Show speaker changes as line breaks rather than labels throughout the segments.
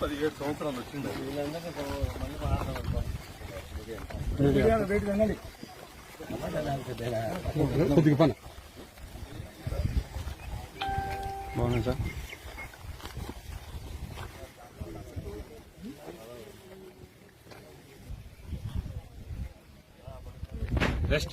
పదిహేడు సంవత్సరాలు వచ్చింది.
కొద్దిగా పని. బాగున్నాయి సార్. రెస్ట్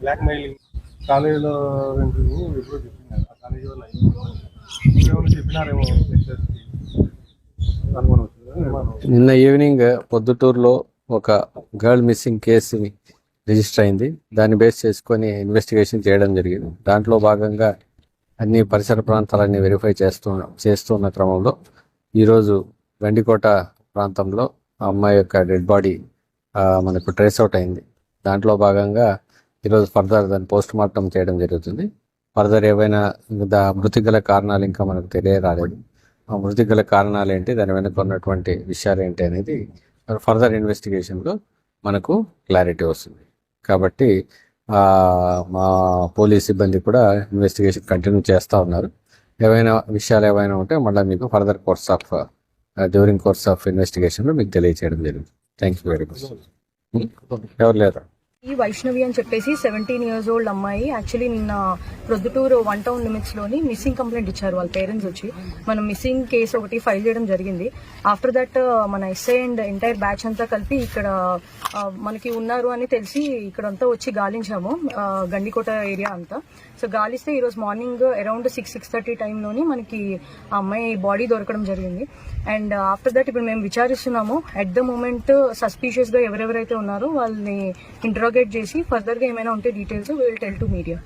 బ్లాక్ మెయిలింగ్ కాలేజీలో ఉంటుంది ఎప్పుడో చెప్తున్నారు ఆ కాలేజీ వల్ల ఏమైనా చెప్పినారేమో
నిన్న ఈవినింగ్ పొద్దుటూరులో ఒక గర్ల్ మిస్సింగ్ కేసుని రిజిస్టర్ అయింది. దాన్ని బేస్ చేసుకొని ఇన్వెస్టిగేషన్ చేయడం జరిగింది. దాంట్లో భాగంగా అన్ని పరిసర ప్రాంతాలన్నీ వెరిఫై చేస్తూ చేస్తున్న క్రమంలో ఈరోజు వెండికోట ప్రాంతంలో ఆ అమ్మాయి యొక్క డెడ్ బాడీ మనకు ట్రేస్ అవుట్ అయింది. దాంట్లో భాగంగా ఈరోజు ఫర్దర్ దాన్ని పోస్ట్ మార్టం చేయడం జరుగుతుంది. ఫర్దర్ ఏవైనా దా మృతి గల కారణాలు ఇంకా మనకు తెలియరాలేదు. ఆ మృతి గల కారణాలు ఏంటి దాని వెనుక ఉన్నటువంటి విషయాలు ఏంటి అనేది ఫర్దర్ ఇన్వెస్టిగేషన్లో మనకు క్లారిటీ వస్తుంది. కాబట్టి మా పోలీస్ సిబ్బంది కూడా ఇన్వెస్టిగేషన్ కంటిన్యూ చేస్తూ ఉన్నారు. ఏవైనా విషయాలు ఏవైనా ఉంటే మళ్ళీ మీకు further course of during course of ఇన్వెస్టిగేషన్లో మీకు తెలియచేయడం జరిగింది. Thank you very much. ఎవరు లేరు?
ఈ వైష్ణవి అని చెప్పేసి సెవెంటీన్ ఇయర్స్ ఓల్డ్ అమ్మాయి. యాక్చువల్లీ నిన్న ప్రొద్దుటూరు వన్ టౌన్ లిమిట్స్లోని మిస్సింగ్ కంప్లైంట్ ఇచ్చారు వాళ్ళ పేరెంట్స్ వచ్చి. మనం మిస్సింగ్ కేసు ఒకటి ఫైల్ చేయడం జరిగింది. ఆఫ్టర్ దట్ uh, మన ఎస్ఐ అండ్ ఎంటైర్ బ్యాచ్ అంతా కలిపి ఇక్కడ uh, మనకి ఉన్నారు అని తెలిసి ఇక్కడ అంతా వచ్చి గాలించాము uh, గండికోట ఏరియా అంతా. సో గాలిస్తే ఈరోజు morning around six six thirty టైంలోని మనకి ఆ అమ్మాయి బాడీ దొరకడం జరిగింది. అండ్ ఆఫ్టర్ దట్ ఇప్పుడు మేము విచారిస్తున్నాము. అట్ ద మూమెంట్ సస్పీషియస్గా ఎవరెవరైతే ఉన్నారో వాళ్ళని ఇంటరాగేట్ చేసి ఫర్దర్గా ఏమైనా ఉంటే details will tell to media